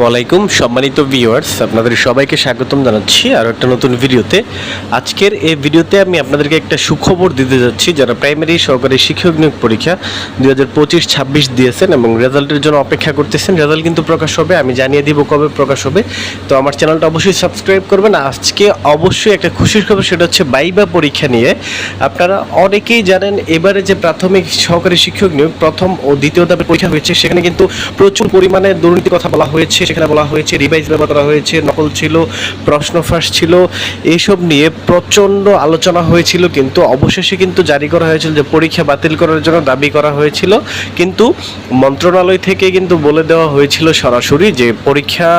ওয়ালাইকুম সম্মানিত ভিউয়ার্স আপনাদের সবাইকে স্বাগতম জানাচ্ছি আর একটা নতুন ভিডিওতে। আজকের এই ভিডিওতে আমি আপনাদেরকে একটা সুখবর দিতে যাচ্ছি, যারা প্রাইমারি সহকারী শিক্ষক নিয়োগ পরীক্ষা দুই হাজার পঁচিশ, ছাব্বিশ দিয়েছেন এবং রেজাল্টের জন্য অপেক্ষা করতেছেন। রেজাল্ট কিন্তু প্রকাশ হবে, আমি জানিয়ে দিব কবে প্রকাশ হবে। তো আমার চ্যানেলটা অবশ্যই সাবস্ক্রাইব করবেন। আজকে অবশ্যই একটা খুশির খবর, সেটা হচ্ছে বাইবা পরীক্ষা নিয়ে। আপনারা অনেকেই জানেন, এবারে যে প্রাথমিক সহকারী শিক্ষক নিয়োগ, প্রথম ও দ্বিতীয় ধাপের পরীক্ষা হয়েছে, সেখানে কিন্তু প্রচুর পরিমাণে দুর্নীতির কথা বলা হয়েছে সেখানে বলা হয়েছে রিভাইজ ব্যবহার করা হয়েছে, নকল ছিল, প্রশ্ন ফাঁস ছিল এইসব নিয়ে প্রচণ্ড আলোচনা হয়েছিল কিন্তু অবশেষে কিন্তু জারি করা হয়েছিল যে পরীক্ষা বাতিল করার জন্য দাবি করা হয়েছিল। কিন্তু মন্ত্রণালয় থেকে কিন্তু বলে দেওয়া হয়েছিল সরাসরি যে পরীক্ষা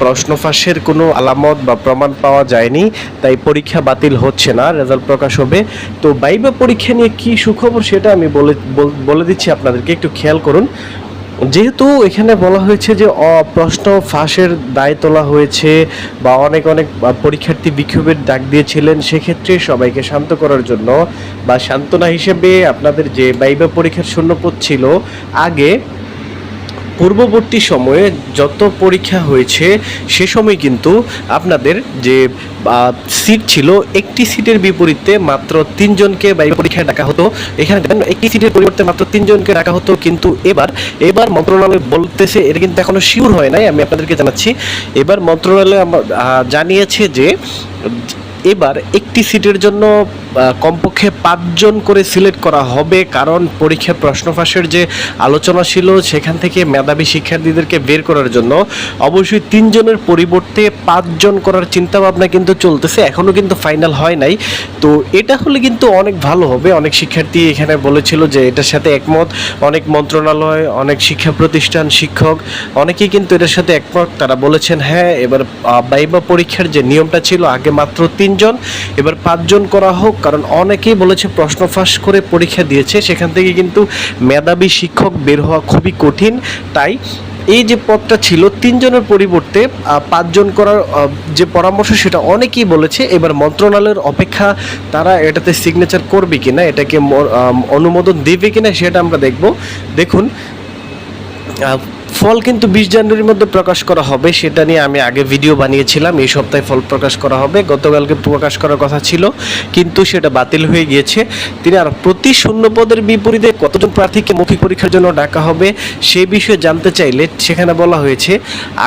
প্রশ্ন ফাঁসের কোনো আলামত বা প্রমাণ পাওয়া যায়নি, তাই পরীক্ষা বাতিল হচ্ছে না, রেজাল্ট প্রকাশ হবে। তো বাইবা পরীক্ষা নিয়ে কি সুখবর সেটা আমি বলে বলে দিচ্ছি আপনাদেরকে, একটু খেয়াল করুন। যেহেতু এখানে বলা হয়েছে যে প্রশ্ন ফাঁসের দায় তোলা হয়েছে বা অনেক অনেক পরীক্ষার্থী বিক্ষোভের ডাক দিয়েছিলেন, সেক্ষেত্রে সবাইকে শান্ত করার জন্য বা সান্ত্বনা হিসেবে আপনাদের যে বাইবা পরীক্ষার শূন্যপদ ছিল, আগে পূর্ববর্তী সময়ে যত পরীক্ষা হয়েছে, সে সময় কিন্তু আপনাদের যে সিট ছিল, একটি সিটের বিপরীতে মাত্র তিনজনকে বাইরে পরীক্ষায় ডাকা হতো। এখানে একটি সিটের পরিবর্তে মাত্র তিনজনকে ডাকা হতো, কিন্তু এবার এবার মন্ত্রণালয় বলতেছে, এটা কিন্তু এখনও শিওর হয় নাই, আমি আপনাদেরকে জানাচ্ছি। এবার মন্ত্রণালয় জানিয়েছে যে এবার একটি সিটের জন্য কমপক্ষে পাঁচজন করে সিলেক্ট করা হবে, কারণ পরীক্ষার প্রশ্ন ফাঁসের যে আলোচনা ছিল, সেখান থেকে মেধাবী শিক্ষার্থীদেরকে বের করার জন্য অবশ্যই তিনজনের পরিবর্তে পাঁচজন করার চিন্তাভাবনা কিন্তু চলতেছে এখনও কিন্তু ফাইনাল হয় নাই। তো এটা হলে কিন্তু অনেক ভালো হবে। অনেক শিক্ষার্থী এখানে বলেছিল যে এটার সাথে একমত। অনেক মন্ত্রণালয়, অনেক শিক্ষা প্রতিষ্ঠান, শিক্ষক, অনেকেই কিন্তু এটার সাথে একমত। তারা বলেছেন হ্যাঁ এবার বাইবা পরীক্ষার যে নিয়মটা ছিল, আগে মাত্র তিনজন। এবার পাঁচজন করা হোক, কারণ অনেকেই বলেছে প্রশ্ন ফাঁস করে পরীক্ষা দিয়েছে। সেখান থেকে কিন্তু মেধাবী শিক্ষক বের হওয়া খুবই কঠিন। তাই এই যে পদটা ছিল, তিনজনের পরিবর্তে পাঁচজন করার যে পরামর্শ সেটা অনেকেই বলেছে। এবার মন্ত্রণালয়ের অপেক্ষা তারা এটাতে সিগনেচার করবে কিনা, এটাকে অনুমোদন দেবে কিনা সেটা আমরা দেখব। দেখুন ফল কিন্তু বিশ জানুয়ারির মধ্যে প্রকাশ করা হবে, সেটা নিয়ে আমি আগে ভিডিও বানিয়েছিলাম, এই সপ্তাহে ফল প্রকাশ করা হবে। গতকালকে প্রকাশ করার কথা ছিল, কিন্তু সেটা বাতিল হয়ে গিয়েছে। তিনি আর প্রতি শূন্য পদের বিপরীতে কতজন প্রার্থীকে মৌখিক পরীক্ষার জন্য ডাকা হবে, সে বিষয়ে জানতে চাইলে সেখানে বলা হয়েছে,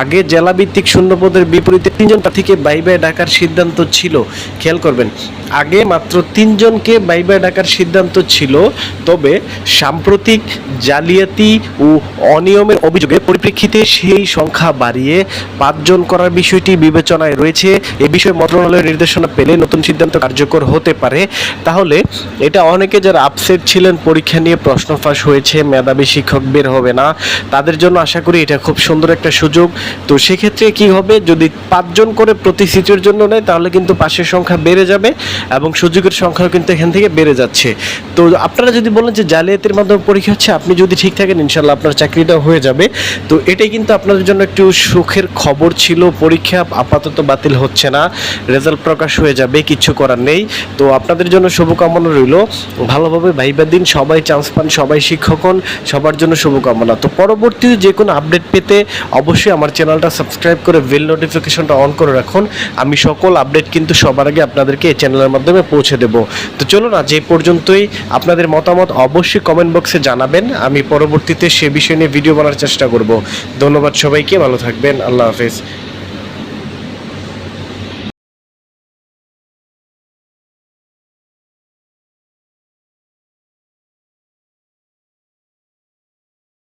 আগে জেলাভিত্তিক শূন্য পদের বিপরীতে তিনজন প্রার্থীকে বাইবায় ডাকার সিদ্ধান্ত ছিল। খেয়াল করবেন, আগে মাত্র তিনজনকে বাইবায় ডাকার সিদ্ধান্ত ছিল, তবে সাম্প্রতিক জালিয়াতি ও অনিয়মের অভিযোগে পরিপ্রেক্ষিতে সেই সংখ্যা বাড়িয়ে পাঁচজন করার বিষয়টি বিবেচনায় রয়েছে। এ বিষয়ে মন্ত্রণালয়ের নির্দেশনা পেলে নতুন সিদ্ধান্ত কার্যকর হতে পারে। তাহলে এটা অনেকে যারা আপসেট ছিলেন, পরীক্ষা নিয়ে প্রশ্ন ফাঁস হয়েছে, মেধাবী শিক্ষক বের হবে না। তাদের জন্য আশা করি এটা খুব সুন্দর একটা সুযোগ। তো সেক্ষেত্রে কি হবে? যদি পাঁচজন করে প্রতি সিটের জন্য নেয়, তাহলে কিন্তু পাশের সংখ্যা বেড়ে যাবে এবং সুযোগের সংখ্যাও কিন্তু এখান থেকে বেড়ে যাচ্ছে। তো আপনারা যদি বলেন যে জালিয়াতির মাধ্যমে পরীক্ষা হচ্ছে, আপনি যদি ঠিক থাকেন ইনশাল্লাহ আপনার চাকরিটা হয়ে যাবে। তো এটাই কিন্তু আপনাদের জন্য একটু সুখের খবর ছিল, পরীক্ষা আপাতত বাতিল হচ্ছে না, রেজাল্ট প্রকাশ হয়ে যাবে, কিছু করার নেই। তো আপনাদের জন্য শুভকামনা রইল। ভালোভাবে ভাইবার দিন, সবাই চান্স পান, সবাই শিক্ষক হন, সবার জন্য শুভকামনা। তো পরবর্তী যে কোনো আপডেট পেতে অবশ্যই আমার চ্যানেলটা সাবস্ক্রাইব করে বেল নোটিফিকেশনটা অন করে রাখুন। আমি সকল আপডেট কিন্তু সবার আগে আপনাদেরকে এই চ্যানেলের মাধ্যমে পৌঁছে দেব। তো চলুন, আজ এই পর্যন্তই। আপনাদের মতামত অবশ্যই কমেন্ট বক্সে জানাবেন। আমি পরবর্তীতে সে বিষয় নিয়ে ভিডিও বানার চেষ্টা করব। ধন্যবাদ সবাইকে, ভালো থাকবেন। আল্লাহ হাফেজ।